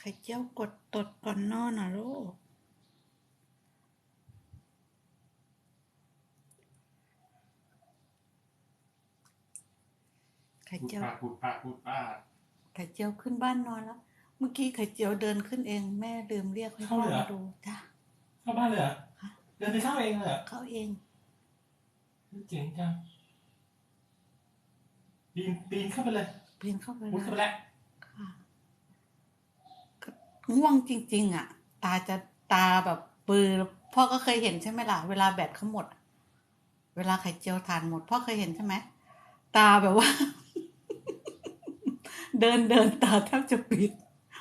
ไข่เจียวกดตดก่อนนอนนะลูกไข่พูดเจียวป้าพูดป้าพูดป้าไข่เจียวขึ้นบ้านนอนแล้ว เมื่อกี้ไข่เจียวเดินขึ้นเอง แม่ลืมเรียกให้พ่อมาดูจ้ะเข้าบ้านเลยเหรอค่ะเดินไปเข้าเองเลยเหรอเขาเอง เจ๋งจังปีนปีนเข้าไปเลยปีนเข้าไปมุดเข้าไปแล้วแล้วค่ะก็ ง่วงจริง ๆ อะ ตาจะตาแบบปือพ่อก็เคยเห็นใช่ไหมล่ะ เวลาแบตเขาหมด เวลาไข่เจียวทานหมด พ่อเคยเห็นใช่ไหมตาแบบว่า เดินเดินตาแทบจะปิด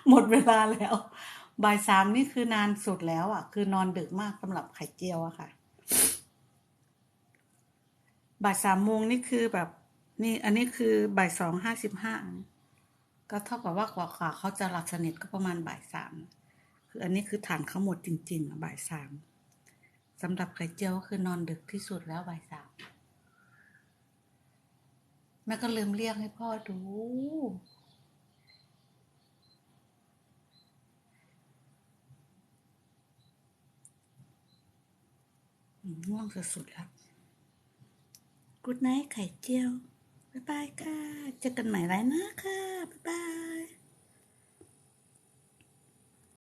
หมดเวลาแล้วบ่ายสามนี่คือนานสุดแล้ว อะ คือนอนดึกมากสำหรับไข่เจียวอะค่ะบ่ายสามโมงนี่คือแบบ นี่ อันนี้คือบ่ายสองห้าสิบห้า ก็เท่ากับว่ากว่าขาเขาจะหลับสนิทก็ประมาณบ่ายสามคืออันนี้คือฐานเขาหมดจริงๆบ่ายสามสำหรับไข่เจียวก็คือนอนดึกที่สุดแล้วบ่ายสามแม่ก็ลืมเรียกให้พ่อดู ง่วงสุดๆแล้วกูดไนท์ไข่เจียว บ๊ายบายค่ะ เจอกันใหม่ไรนะค่ะ บ๊ายบาย